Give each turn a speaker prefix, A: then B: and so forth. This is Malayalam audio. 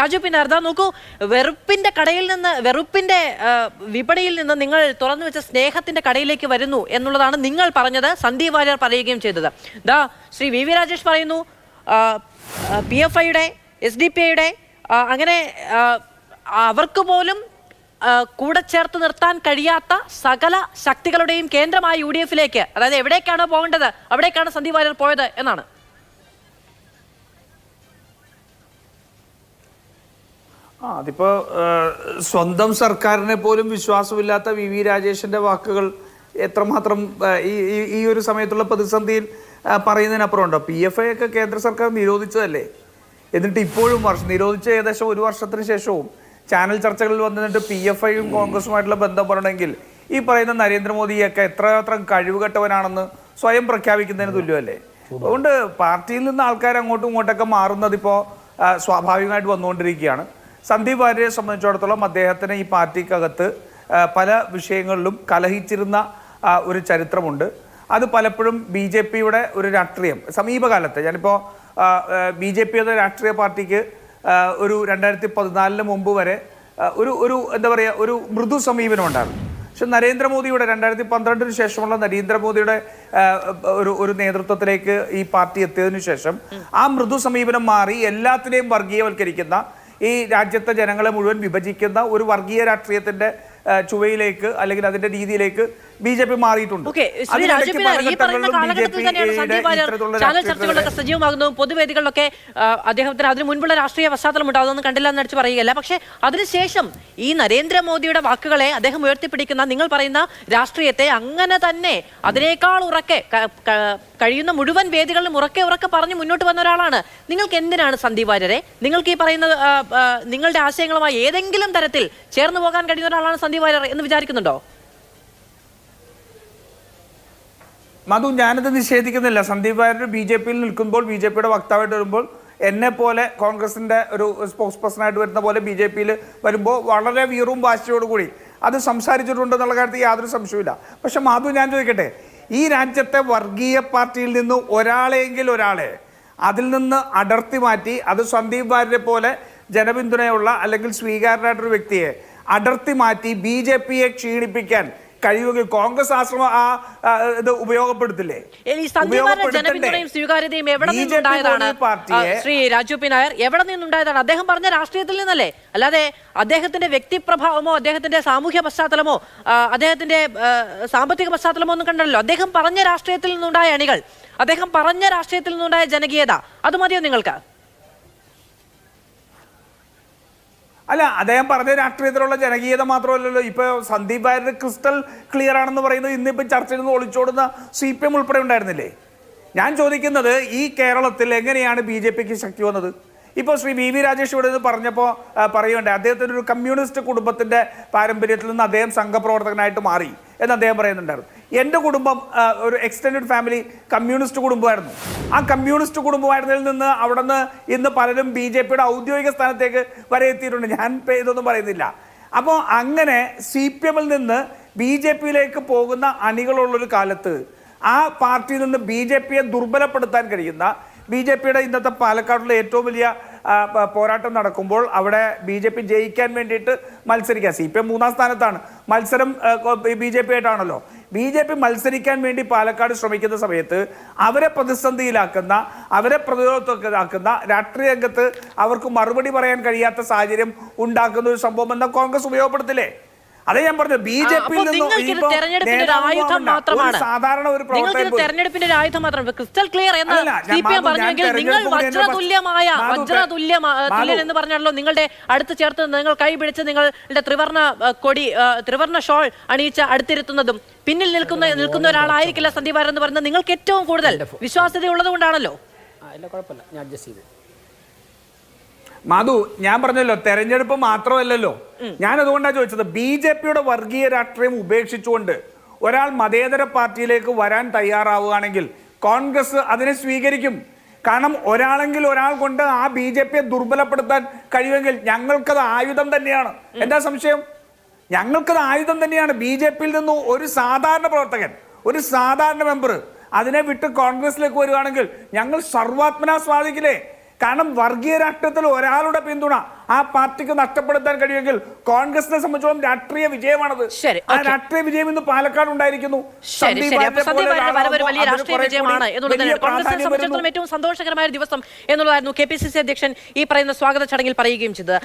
A: രാജു പിന്നെ അർദ്ധ നോക്കൂ. വെറുപ്പിന്റെ കടയിൽ നിന്ന് വെറുപ്പിന്റെ വിപണിയിൽ നിന്ന് നിങ്ങൾ തുറന്നു വെച്ച സ്നേഹത്തിന്റെ കടയിലേക്ക് വരുന്നു എന്നുള്ളതാണ് നിങ്ങൾ പറഞ്ഞത് സന്ദീപ് വാര്യർ പറയുകയും ചെയ്തത്. ദാ ശ്രീ വി വി രാജേഷ് പറയുന്നു പി എഫ് ഐയുടെ എസ് ഡി പി ഐയുടെ അങ്ങനെ അവർക്ക് പോലും കൂടെ ചേർത്ത് നിർത്താൻ കഴിയാത്ത സകല ശക്തികളുടെയും കേന്ദ്രമായ യു ഡി എഫിലേക്ക് അതായത് എവിടേക്കാണ് പോകേണ്ടത് അവിടേക്കാണ് സന്ദീപ് വാര്യർ പോയത് എന്നാണ്.
B: ആ അതിപ്പോ സ്വന്തം സർക്കാരിനെ പോലും വിശ്വാസമില്ലാത്ത വി വി രാജേഷിന്റെ വാക്കുകൾ എത്രമാത്രം ഈ ഈ- ഒരു സമയത്തുള്ള പ്രതിസന്ധിയിൽ പറയുന്നതിനപ്പുറം ഉണ്ടോ പി എഫ് ഐ ഒക്കെ കേന്ദ്ര സർക്കാർ നിരോധിച്ചതല്ലേ? എന്നിട്ട് ഇപ്പോഴും വർഷം നിരോധിച്ച ഏകദേശം ഒരു വർഷത്തിന് ശേഷവും ചാനൽ ചർച്ചകളിൽ വന്നിട്ട് പി എഫ് ഐയും കോൺഗ്രസുമായിട്ടുള്ള ബന്ധം പറയണമെങ്കിൽ ഈ പറയുന്ന നരേന്ദ്രമോദിയൊക്കെ എത്രമാത്രം കഴിവുകെട്ടവനാണെന്ന് സ്വയം പ്രഖ്യാപിക്കുന്നതിന് തുല്യമല്ലേ? അതുകൊണ്ട് പാർട്ടിയിൽ നിന്ന് ആൾക്കാർ അങ്ങോട്ടും ഇങ്ങോട്ടൊക്കെ മാറുന്നത് ഇപ്പോൾ സ്വാഭാവികമായിട്ട് വന്നുകൊണ്ടിരിക്കുകയാണ്. സന്ദീപ് വാര്യരെ സംബന്ധിച്ചിടത്തോളം അദ്ദേഹത്തിന് ഈ പാർട്ടിക്കകത്ത് പല വിഷയങ്ങളിലും കലഹിച്ചിരുന്ന ഒരു ചരിത്രമുണ്ട്. അത് പലപ്പോഴും ബി ജെ പിയുടെ ഒരു രാഷ്ട്രീയം സമീപകാലത്ത് ഞാനിപ്പോൾ ബി ജെ പി എന്ന രാഷ്ട്രീയ പാർട്ടിക്ക് ഒരു രണ്ടായിരത്തി പതിനാലിന് മുമ്പ് വരെ ഒരു ഒരു എന്താ പറയുക ഒരു മൃദു സമീപനം ഉണ്ടായിരുന്നു. പക്ഷെ നരേന്ദ്രമോദിയുടെ രണ്ടായിരത്തി പന്ത്രണ്ടിന് ശേഷമുള്ള നരേന്ദ്രമോദിയുടെ ഒരു ഒരു നേതൃത്വത്തിലേക്ക് ഈ പാർട്ടി എത്തിയതിനു ശേഷം ആ മൃദു സമീപനം മാറി എല്ലാത്തിനെയും വർഗീയവൽക്കരിക്കുന്ന ഈ രാജ്യത്തെ ജനങ്ങളെ മുഴുവൻ വിഭജിക്കുന്ന ഒരു വർഗീയ രാഷ്ട്രീയത്തിന്റെ ചുവയിലേക്ക് അല്ലെങ്കിൽ അതിന്റെ രീതിയിലേക്ക് ബി ജെ പി മാറിയിട്ടുണ്ട്.
A: ചർച്ചകളിലൊക്കെ സജീവമാകുന്നതും പൊതുവേദികളിലൊക്കെ അദ്ദേഹത്തിന് അതിന് മുൻപുള്ള രാഷ്ട്രീയ പശ്ചാത്തലം ഉണ്ട് അതൊന്നും കണ്ടില്ല എന്ന് അടിച്ച് പറയുകയല്ല. പക്ഷേ അതിനുശേഷം ഈ നരേന്ദ്രമോദിയുടെ വാക്കുകളെ അദ്ദേഹം ഉയർത്തിപ്പിടിക്കുന്ന നിങ്ങൾ പറയുന്ന രാഷ്ട്രീയത്തെ അങ്ങനെ തന്നെ അതിനേക്കാൾ ഉറക്കെ കഴിയുന്ന മുഴുവൻ വേദികളിലും ഉറക്കെ ഉറക്കെ പറഞ്ഞ് മുന്നോട്ട് വന്ന ഒരാളാണ്. നിങ്ങൾക്ക് എന്തിനാണ് സന്ദീപ് വാര്യരെ? നിങ്ങൾക്ക് ഈ പറയുന്ന നിങ്ങളുടെ ആശയങ്ങളുമായി ഏതെങ്കിലും തരത്തിൽ ചേർന്ന് പോകാൻ കഴിയുന്ന ഒരാളാണ് സന്ദീപ് വാര്യർ എന്ന് വിചാരിക്കുന്നുണ്ടോ?
B: മധു ഞാനത് നിഷേധിക്കുന്നില്ല. സന്ദീപ് വാര്യർ ബി ജെ പിയിൽ നിൽക്കുമ്പോൾ ബി ജെ പിയുടെ വക്താവായിട്ട് വരുമ്പോൾ എന്നെ പോലെ കോൺഗ്രസിന്റെ ഒരു സ്പോക്സ് പേഴ്സണായിട്ട് വരുന്ന പോലെ ബി ജെ പിയിൽ വരുമ്പോൾ വളരെ വീറും വാശിയോടു കൂടി അത് സംസാരിച്ചിട്ടുണ്ടെന്നുള്ള കാര്യത്തിൽ യാതൊരു സംശയമില്ല പക്ഷെ മാധു ഞാൻ ചോദിക്കട്ടെ ഈ രാജ്യത്തെ വർഗീയ പാർട്ടിയിൽ നിന്ന് ഒരാളെങ്കിൽ ഒരാളെ അതിൽ നിന്ന് അടർത്തി മാറ്റി അത് സന്ദീപ് വാര്യരെ പോലെ ജനപിന്തുണയുള്ള അല്ലെങ്കിൽ സ്വീകാരനായിട്ടൊരു വ്യക്തിയെ അടർത്തി മാറ്റി ബി ജെ പിയെ ക്ഷീണിപ്പിക്കാൻ കഴിയുമെങ്കിൽ കോൺഗ്രസ് ആശ്രമം ആ ഇത് ഉപയോഗപ്പെടുത്തില്ലേ?
A: ജനപിന്തുണയും സ്വീകാര്യതയും എവിടെ നിന്നുണ്ടായതാണ്? ശ്രീ രാജു പി നായർ എവിടെ നിന്നുണ്ടായതാണ്? അദ്ദേഹം പറഞ്ഞ രാഷ്ട്രീയത്തിൽ നിന്നല്ലേ? അല്ലാതെ അദ്ദേഹത്തിന്റെ വ്യക്തിപ്രഭാവമോ അദ്ദേഹത്തിന്റെ സാമൂഹ്യ പശ്ചാത്തലമോ അദ്ദേഹത്തിന്റെ സാമ്പത്തിക പശ്ചാത്തലമോ ഒന്നും കണ്ടല്ലോ. അദ്ദേഹം പറഞ്ഞ രാഷ്ട്രീയത്തിൽ നിന്നുണ്ടായ അണികൾ അദ്ദേഹം പറഞ്ഞ രാഷ്ട്രീയത്തിൽ നിന്നുണ്ടായ ജനകീയത അത് മതിയോ നിങ്ങൾക്ക്?
B: അല്ല അദ്ദേഹം പറഞ്ഞ രാഷ്ട്രീയത്തിലുള്ള ജനകീയത മാത്രമല്ലല്ലോ. ഇപ്പൊ സന്ദീപ് വാര്യർ ക്രിസ്റ്റൽ ക്ലിയർ ആണെന്ന് പറയുന്നത് ഇന്നിപ്പോ ചർച്ചയിൽ നിന്ന് ഒളിച്ചോടുന്ന സി പി എം ഉൾപ്പെടെ ഉണ്ടായിരുന്നില്ലേ? ഞാൻ ചോദിക്കുന്നത് ഈ കേരളത്തിൽ എങ്ങനെയാണ് ബി ജെ പിക്ക് ശക്തി വന്നത്? ഇപ്പോൾ ശ്രീ വി വി രാജേഷ് ഇവിടെ നിന്ന് പറഞ്ഞപ്പോൾ പറയുന്നുണ്ട് അദ്ദേഹത്തിന്റെ ഒരു കമ്മ്യൂണിസ്റ്റ് കുടുംബത്തിന്റെ പാരമ്പര്യത്തിൽ നിന്ന് അദ്ദേഹം സംഘപ്രവർത്തകനായിട്ട് മാറി എന്ന് അദ്ദേഹം പറയുന്നുണ്ടായിരുന്നു. എന്റെ കുടുംബം ഒരു എക്സ്റ്റെൻഡ് ഫാമിലി കമ്മ്യൂണിസ്റ്റ് കുടുംബമായിരുന്നു. ആ കമ്മ്യൂണിസ്റ്റ് കുടുംബമായിരുന്നതിൽ നിന്ന് അവിടെ നിന്ന് ഇന്ന് പലരും ബി ജെ പിയുടെ ഔദ്യോഗിക സ്ഥാനത്തേക്ക് വരെ എത്തിയിട്ടുണ്ട്. ഞാൻ ഇതൊന്നും പറയുന്നില്ല. അപ്പോൾ അങ്ങനെ സി പി എമ്മിൽ നിന്ന് ബി ജെ പിയിലേക്ക് പോകുന്ന അണികളുള്ളൊരു കാലത്ത് ആ പാർട്ടിയിൽ നിന്ന് ബി ജെ പിയെ ദുർബലപ്പെടുത്താൻ കഴിയുന്ന ബി ജെ പിയുടെ ഇന്നത്തെ പാലക്കാടുള്ള ഏറ്റവും വലിയ പോരാട്ടം നടക്കുമ്പോൾ അവിടെ ബി ജെ പി ജയിക്കാൻ വേണ്ടിയിട്ട് മത്സരിക്കുക സി പി എം മൂന്നാം സ്ഥാനത്താണ്. മത്സരം ബി ജെ പി ആയിട്ടാണല്ലോ. ബി ജെ പി മത്സരിക്കാൻ വേണ്ടി പാലക്കാട് ശ്രമിക്കുന്ന സമയത്ത് അവരെ പ്രതിസന്ധിയിലാക്കുന്ന അവരെ പ്രതിരോധത്തിലാക്കുന്ന രാഷ്ട്രീയ രംഗത്ത് അവർക്ക് മറുപടി പറയാൻ കഴിയാത്ത സാഹചര്യം ഉണ്ടാക്കുന്ന ഒരു സംഭവം എന്ന കോൺഗ്രസ് ഉപയോഗപ്പെടുത്തില്ലേ? അതേ ഞാൻ പറഞ്ഞു ബി ജെ പിയിൽ
A: നിങ്ങൾക്കിത് ഒരു ആയുധം മാത്രമാണ്.
B: സാധാരണ ഒരു
A: തെരഞ്ഞെടുപ്പിന്റെ ഒരു ആയുധം മാത്രമാണ് ക്രിസ്റ്റൽ ക്ലിയർ എന്ന് സി പി എം പറഞ്ഞെങ്കിൽ നിങ്ങൾ വജ്രതുല്യമായ വജ്രതുല്യ തുല്യൻ എന്ന് പറഞ്ഞല്ലോ നിങ്ങളുടെ അടുത്ത് ചേർത്ത് നിങ്ങൾ കൈ പിടിച്ച് നിങ്ങളുടെ ത്രിവർണ കൊടി ത്രിവർണ ത്രിവർണ ഷോൾ അണിയിച്ച് അടുത്തിരുത്തുന്നതും പിന്നിൽ നിൽക്കുന്ന നിൽക്കുന്ന ഒരാളായിരിക്കില്ല സന്ദീപ് എന്ന് പറയുന്നത് നിങ്ങൾക്ക് ഏറ്റവും കൂടുതൽ വിശ്വാസ്യത ഉള്ളത് കൊണ്ടാണല്ലോ.
C: കുഴപ്പമില്ല. ഞാൻ അഡ്ജസ്റ്റ് ചെയ്തു.
B: മധു ഞാൻ പറഞ്ഞല്ലോ തെരഞ്ഞെടുപ്പ് മാത്രമല്ലല്ലോ. ഞാൻ അതുകൊണ്ടാണ് ചോദിച്ചത് ബി ജെ പിയുടെ വർഗീയ രാഷ്ട്രീയം ഉപേക്ഷിച്ചുകൊണ്ട് ഒരാൾ മതേതര പാർട്ടിയിലേക്ക് വരാൻ തയ്യാറാവുകയാണെങ്കിൽ കോൺഗ്രസ് അതിനെ സ്വീകരിക്കും. കാരണം ഒരാളെങ്കിൽ ഒരാൾ കൊണ്ട് ആ ബി ജെ പിയെ ദുർബലപ്പെടുത്താൻ കഴിയുമെങ്കിൽ ഞങ്ങൾക്കത് ആയുധം തന്നെയാണ്. എന്താ സംശയം? ഞങ്ങൾക്കത് ആയുധം തന്നെയാണ്. ബി ജെ പിയിൽ നിന്നും ഒരു സാധാരണ പ്രവർത്തകൻ ഒരു സാധാരണ മെമ്പർ അതിനെ വിട്ട് കോൺഗ്രസിലേക്ക് വരികയാണെങ്കിൽ ഞങ്ങൾ സർവാത്മന സ്വാധിക്കില്ലേ? കാരണം വർഗീയ രാഷ്ട്രീയത്തിൽ ഒരാളുടെ പിന്തുണ ആ പാർട്ടിക്ക് നഷ്ടപ്പെടുത്താൻ കഴിയുമെങ്കിൽ കോൺഗ്രസിനെ സംബന്ധിച്ചോളം രാഷ്ട്രീയ വിജയമാണത്. ആ രാഷ്ട്രീയ വിജയം ഇന്ന് പാലക്കാട് ഉണ്ടായിരിക്കുന്നു.
A: ഏറ്റവും സന്തോഷകരമായ ദിവസം എന്നുള്ളതായിരുന്നു കെ പി സി സി അധ്യക്ഷൻ ഈ പറയുന്ന സ്വാഗത ചടങ്ങിൽ പറയുകയും ചെയ്തത്.